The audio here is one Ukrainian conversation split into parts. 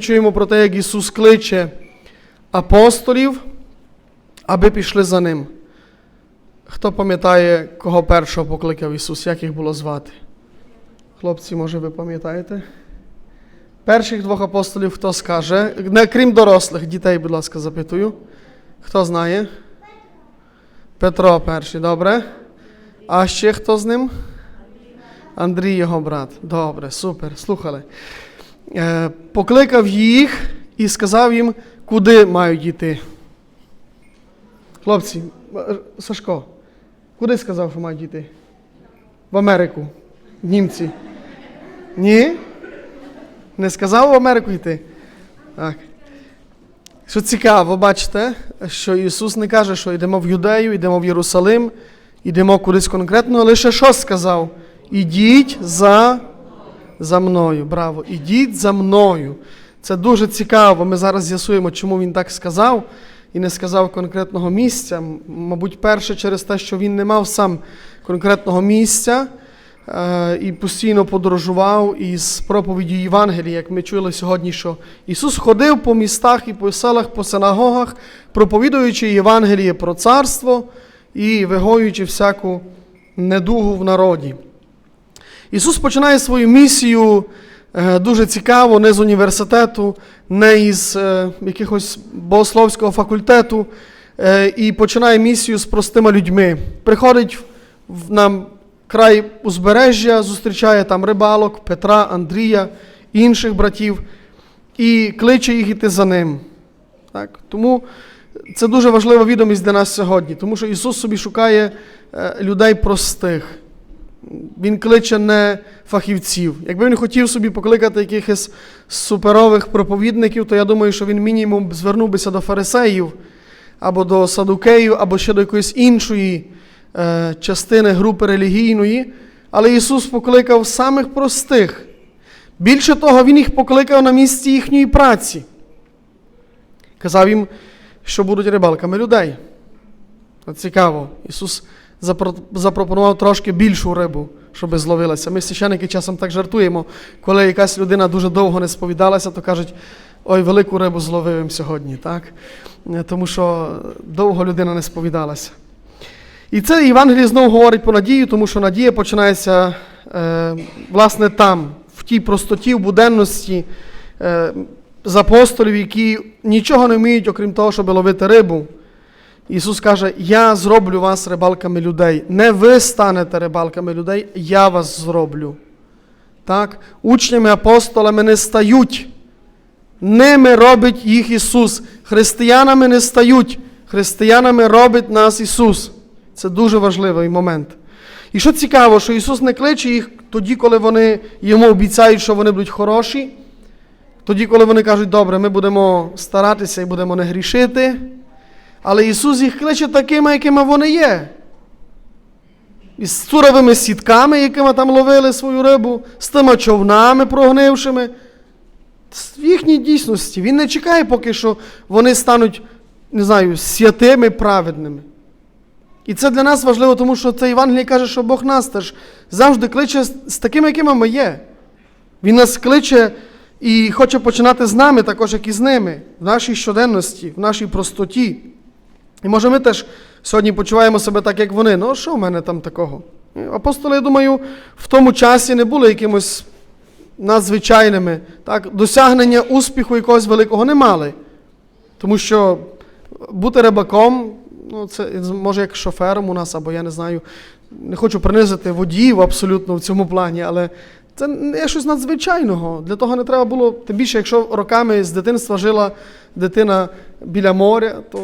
Чуємо про те, як Ісус кличе апостолів, аби пішли за ним. Хто пам'ятає, кого першого покликав Ісус, як їх було звати? Хлопці, може, ви пам'ятаєте? Перших двох апостолів хто скаже? Не, крім дорослих, дітей, будь ласка, запитую. Хто знає? Петро перший, добре. А ще хто з ним? Андрій, його брат. Добре, супер. Слухали. Е, покликав їх і сказав їм, куди мають йти. Хлопці, е, Сашко, куди сказав, що мають йти? В Америку. Німці. Ні? Не сказав в Америку йти? Так. Що цікаво, бачите, що Ісус не каже, що йдемо в Юдею, йдемо в Єрусалим, йдемо кудись конкретно, лише що сказав? Ідіть за за мною. Браво! Ідіть за мною. Це дуже цікаво. Ми зараз з'ясуємо, чому він так сказав і не сказав конкретного місця. Мабуть, перше через те, що він не мав сам конкретного місця е, і постійно подорожував із проповіддю Євангелія, як ми чули сьогодні, що Ісус ходив по містах і по селах, по синагогах, проповідуючи Євангеліє про царство і вигоюючи всяку недугу в народі. Ісус починає свою місію е, дуже цікаво, не з університету, не із е, якихось богословського факультету, е, і починає місію з простими людьми. Приходить в нам край узбережжя, зустрічає там рибалок, Петра, Андрія, інших братів, і кличе їх іти за ним. Так? Тому це дуже важлива відомість для нас сьогодні, тому що Ісус собі шукає людей простих. Він кличе не фахівців. Якби він хотів собі покликати якихось суперових проповідників, то я думаю, що він мінімум звернув бися до фарисеїв, або до садукеїв, або ще до якоїсь іншої е, частини групи релігійної. Але Ісус покликав самих простих. Більше того, Він їх покликав на місці їхньої праці. Казав їм, що будуть рибалками людей. От Цікаво. Ісус запропонував трошки більшу рибу, щоб зловилася. Ми священики часом так жартуємо, коли якась людина дуже довго не сповідалася, то кажуть, ой, велику рибу зловив їм сьогодні, так? Е, Тому що довго людина не сповідалася. І це Євангеліє знову говорить про надію, тому що надія починається е, власне там, в тій простоті, в буденності е, з апостолів, які нічого не вміють, окрім того, щоб ловити рибу. Ісус каже: Я зроблю вас рибалками людей. Не ви станете рибалками людей, я вас зроблю. Так? Учнями апостолами не стають. Ними робить їх Ісус. Християнами не стають. Християнами робить нас Ісус. Це дуже важливий момент. І що цікаво, що Ісус не кличе їх тоді, коли вони йому обіцяють, що вони будуть хороші. Тоді, коли вони кажуть, добре, ми будемо старатися і будемо не грішити. Але Ісус їх кличе такими, якими вони є. Із цуровими сітками, якими там ловили свою рибу, з тими човнами прогнившими. В їхній дійсності. Він не чекає, поки що вони стануть, не знаю, святими, праведними. І це для нас важливо, тому що це Євангеліє каже, що Бог нас теж завжди кличе з такими, якими ми є. Він нас кличе і хоче починати з нами, також як і з ними, в нашій щоденності, в нашій простоті. І може ми теж сьогодні почуваємо себе так, як вони. Ну, що в мене там такого? Апостоли, я думаю, в тому часі не були якимось надзвичайними. Так? Досягнення успіху якогось великого не мали. Тому що бути рибаком, ну, це може як шофером у нас, або я не знаю, не хочу принизити водіїв абсолютно в цьому плані, але це не щось надзвичайного. Для того не треба було, тим більше, якщо роками з дитинства жила дитина біля моря, то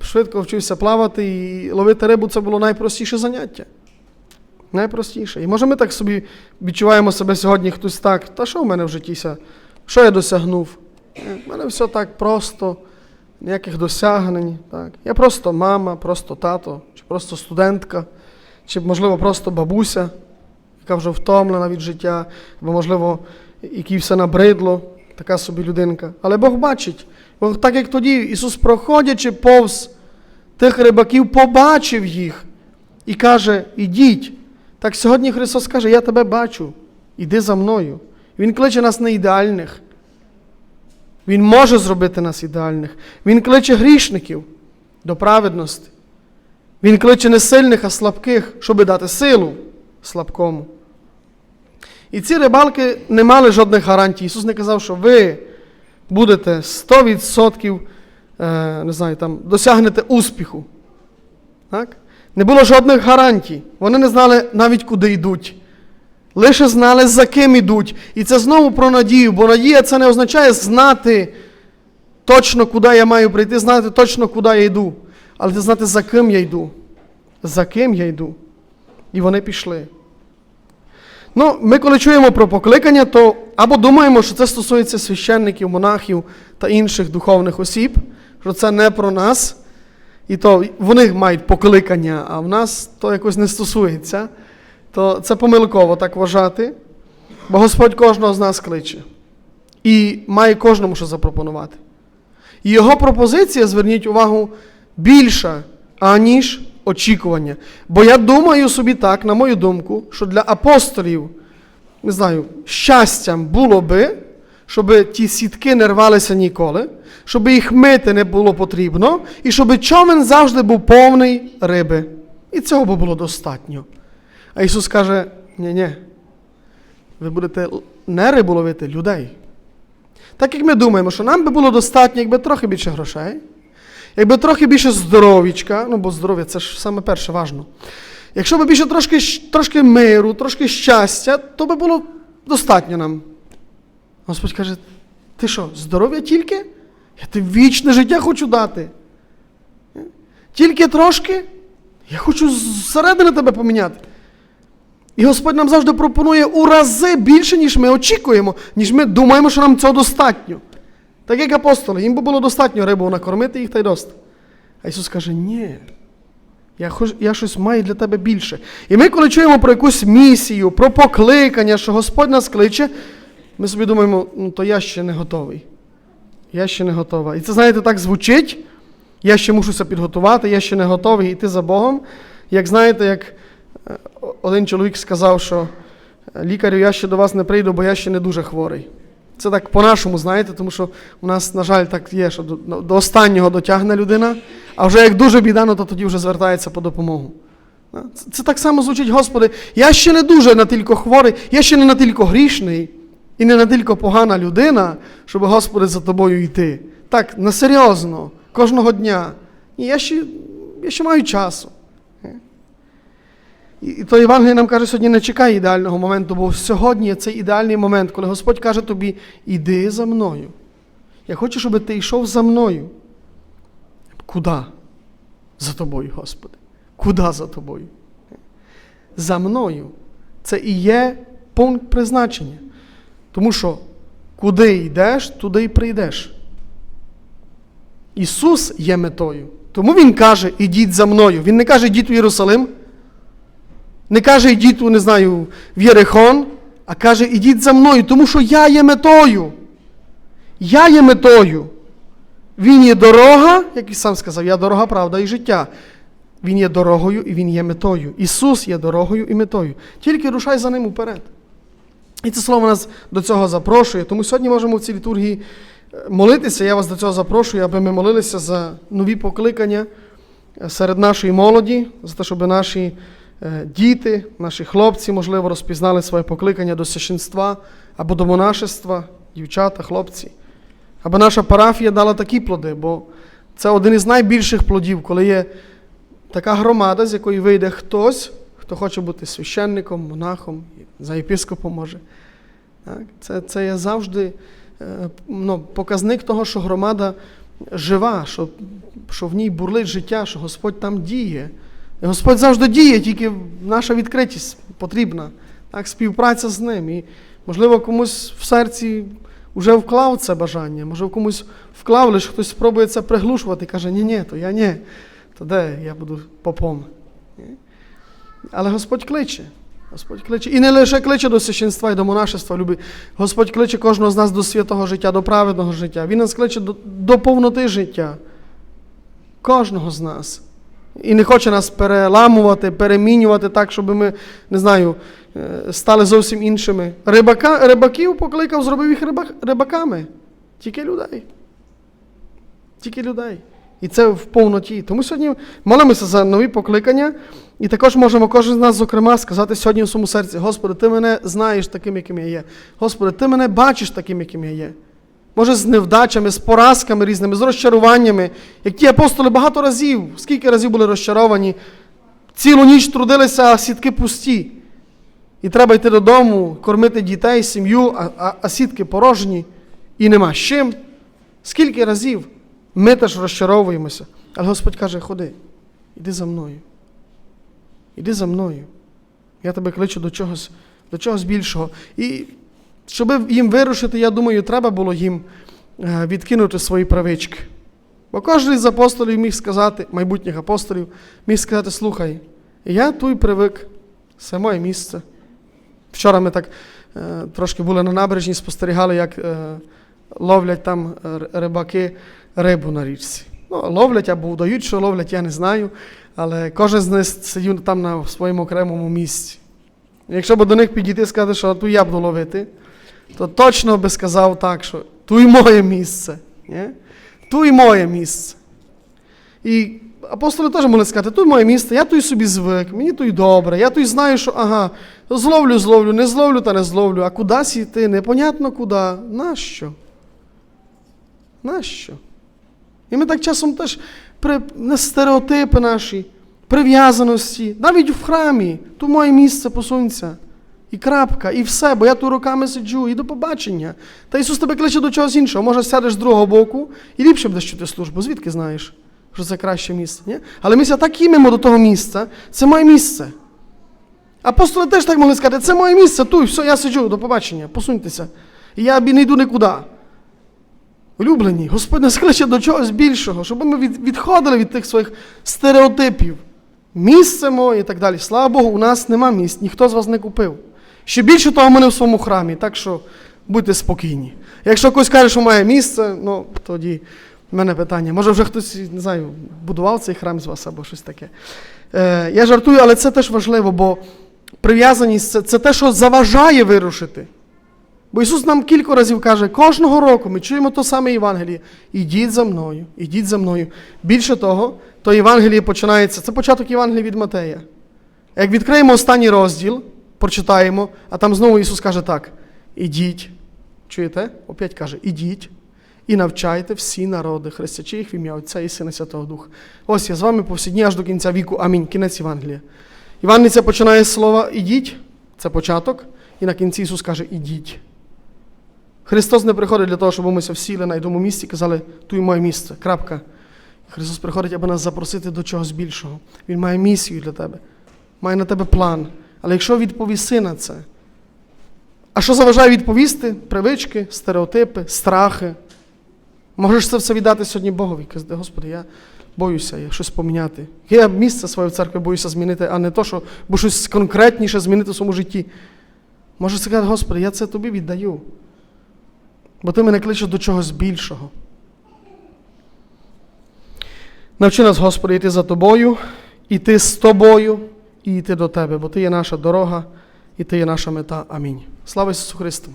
швидко вчився плавати і ловити рибу це було найпростіше заняття. Найпростіше. І може ми так собі відчуваємо себе сьогодні хтось так, та що в мене в житті? Що я досягнув? У мене все так просто, ніяких досягнень. Так. Я просто мама, просто тато, чи просто студентка, чи, можливо, просто бабуся, яка вже втомлена від життя, або, можливо, якій все набридло, така собі людинка. Але Бог бачить. Бо так як тоді Ісус, проходячи повз тих рибаків, побачив їх і каже: Ідіть. Так сьогодні Христос каже, я тебе бачу, іди за мною. Він кличе нас не ідеальних. Він може зробити нас ідеальних. Він кличе грішників до праведності. Він кличе не сильних, а слабких, щоб дати силу слабкому. І ці рибалки не мали жодних гарантій. Ісус не казав, що ви будете 100% е, не знаю, там, досягнете успіху. Так? Не було жодних гарантій. Вони не знали навіть, куди йдуть. Лише знали, за ким йдуть. І це знову про надію, бо надія це не означає знати точно, куди я маю прийти, знати точно, куди я йду. Але це знати, за ким я йду. За ким я йду. І вони пішли. Ну, ми коли чуємо про покликання, то або думаємо, що це стосується священників, монахів та інших духовних осіб, що це не про нас. І то вони мають покликання, а в нас то якось не стосується. То це помилково так вважати, бо Господь кожного з нас кличе і має кожному що запропонувати. І його пропозиція, зверніть увагу, більша, аніж очікування. Bо я думаю собі так, на мою думку, що для апостолів, не знаю, щастям було би, щоб ті сітки не рвалися ніколи, щоб їх мити не було потрібно, і щоб човен завжди був повний риби. І цього би було достатньо. А Ісус каже: ні-ні, ви будете не рибу ловити людей. Так як ми думаємо, що нам би було достатньо, якби трохи більше грошей, якби трохи більше здоров'ячка, ну бо здоров'я це ж саме перше важно. Якщо б більше трошки, трошки миру, трошки щастя, то би було достатньо нам. Господь каже: ти що, здоров'я тільки? Я тобі вічне життя хочу дати. Тільки трошки? Я хочу зсередини тебе поміняти. І Господь нам завжди пропонує у рази більше, ніж ми очікуємо, ніж ми думаємо, що нам цього достатньо. Так як апостоли, їм би було достатньо рибу накормити їх та й доста. А Ісус каже, ні. Я, хоч, я щось маю для тебе більше. І ми, коли чуємо про якусь місію, про покликання, що Господь нас кличе, ми собі думаємо, ну то я ще не готовий. Я ще не готова. І це, знаєте, так звучить. Я ще мушуся підготувати, я ще не готовий йти за Богом. Як знаєте, як е, один чоловік сказав, що лікарю, я ще до вас не прийду, бо я ще не дуже хворий. Це так по-нашому, знаєте, тому що у нас, на жаль, так є, що до, останнього дотягне людина, а вже як дуже біда, ну, то тоді вже звертається по допомогу. Це, так само звучить, Господи, я ще не дуже натільки хворий, я ще не натільки грішний і не натільки погана людина, щоб, Господи, за тобою йти. Так, на серйозно, кожного дня. І я ще, я ще маю часу. І то Євангеліє нам каже, сьогодні не чекай ідеального моменту, бо сьогодні є цей ідеальний момент, коли Господь каже тобі, іди за мною. Я хочу, щоб ти йшов за мною. Куди? За тобою, Господи. Куди за тобою? За мною. Це і є пункт призначення. Тому що куди йдеш, туди й прийдеш. Ісус є метою. Тому Він каже, ідіть за мною. Він не каже, йдіть в Єрусалим. Не каже, йдіть, не знаю, в Єрихон, а каже, ідіть за мною, тому що я є метою. Я є метою. Він є дорога, як і сам сказав, я дорога, правда і життя. Він є дорогою і Він є метою. Ісус є дорогою і метою. Тільки рушай за ним уперед. І це слово нас до цього запрошує. Тому сьогодні можемо в цій літургії е, молитися. Я вас до цього запрошую, аби ми молилися за нові покликання е, серед нашої молоді, за те, щоб наші діти, наші хлопці, можливо, розпізнали своє покликання до священства або до монашества, дівчата, хлопці. Аби наша парафія дала такі плоди, бо це один із найбільших плодів, коли є така громада, з якої вийде хтось, хто хоче бути священником, монахом, за єпископом може. Це, це є завжди е, ну, показник того, що громада жива, що, що в ній бурлить життя, що Господь там діє. Господь завжди діє, тільки наша відкритість потрібна, так, співпраця з ним. І, можливо, комусь в серці вже вклав це бажання, може комусь вклав, лише хтось спробує це приглушувати і каже, ні, ні, то я ні, то де я буду попом. Але Господь кличе. Господь кличе. І не лише кличе до священства і до монашества, любить. Господь кличе кожного з нас до святого життя, до праведного життя. Він нас кличе до, до повноти життя. Кожного з нас. І не хоче нас переламувати, перемінювати так, щоб ми, не знаю, е, стали зовсім іншими. Рибака, рибаків покликав, зробив їх риба, рибаками. Тільки людей. Тільки людей. І це в повноті. Тому сьогодні молимося за нові покликання, і також можемо кожен з нас, зокрема, сказати сьогодні в своєму серці: Господи, Ти мене знаєш таким, яким я є. Господи, Ти мене бачиш таким, яким я є. Може, з невдачами, з поразками різними, з розчаруваннями, як ті апостоли багато разів, скільки разів були розчаровані, цілу ніч трудилися, а сітки пусті. І треба йти додому, кормити дітей, сім'ю, а, а, а сітки порожні, і нема з чим. Скільки разів ми теж розчаровуємося. Але Господь каже: ходи, іди за мною. Іди за мною. Я тебе кличу до чогось, до чогось більшого. І щоб їм вирушити, я думаю, треба було їм е, відкинути свої правички. Бо кожен з апостолів міг сказати, майбутніх апостолів, міг сказати: слухай, я тут привик, це моє місце. Вчора ми так е, трошки були на набережні, спостерігали, як е, ловлять там рибаки рибу на річці. Ну, ловлять або вдають, що ловлять, я не знаю. Але кожен з них сидів там на своєму окремому місці. Якщо б до них підійти і сказати, що тут я буду ловити, то точно би сказав так, що тут і моє місце. Ні? Тут і моє місце. І апостоли теж могли сказати, тут моє місце, я тут собі звик, мені тут добре, я тут знаю, що ага, зловлю, зловлю, не зловлю та не зловлю, а кудись йти, непонятно куди. Нащо? Нащо? І ми так часом теж при стереотипи наші, прив'язаності, навіть в храмі, тут моє місце посунься. І крапка, і все, бо я тут руками сиджу, і до побачення. Та Ісус тебе кличе до чогось іншого. Може, сядеш з другого боку і ліпше будеш чути службу. Звідки знаєш, що це краще місце? Ні? Але ми так імемо до того місця, це моє місце. Апостоли теж так могли сказати, це моє місце, тут, все, я сиджу, до побачення, посуньтеся. І я не йду нікуди. Улюблені, Господь нас кличе до чогось більшого, щоб ми відходили від тих своїх стереотипів. Місце моє і так далі. Слава Богу, у нас нема місць, ніхто з вас не купив. Ще більше того, ми не в своєму храмі, так що будьте спокійні. Якщо хтось каже, що має місце, ну тоді в мене питання. Може, вже хтось, не знаю, будував цей храм з вас або щось таке. Е, я жартую, але це теж важливо, бо прив'язаність це, це те, що заважає вирушити. Бо Ісус нам кілька разів каже, кожного року ми чуємо то саме Євангеліє. Ідіть за мною, ідіть за мною. Більше того, то Євангеліє починається, це початок Євангелія від Матея. Як відкриємо останній розділ, прочитаємо, а там знову Ісус каже так: ідіть. Чуєте? Опять каже, ідіть і навчайте всі народи, хрестячи їх в ім'я Отця і Сина Святого Духа. Ось я з вами по всі дні аж до кінця віку. Амінь. Кінець Євангелія. Івангелія починає з слова ідіть, це початок, і на кінці Ісус каже, ідіть. Христос не приходить для того, щоб ми все на одному місці і казали, тут і моє місце. Крапка. Христос приходить, аби нас запросити до чогось більшого. Він має місію для тебе, має на тебе план. Але якщо відповіси на це, а що заважає відповісти? Привички, стереотипи, страхи. Можеш це все віддати сьогодні Богові. Казати, Господи, я боюся, я щось поміняти. Я місце своє в церкві боюся змінити, а не то, що бо щось конкретніше змінити в своєму житті. Можеш сказати, Господи, я це тобі віддаю. Бо ти мене кличеш до чогось більшого. Навчи нас, Господи, йти за тобою, йти з тобою і йти до Тебе, бо Ти є наша дорога і Ти є наша мета. Амінь. Слава Ісусу Христу!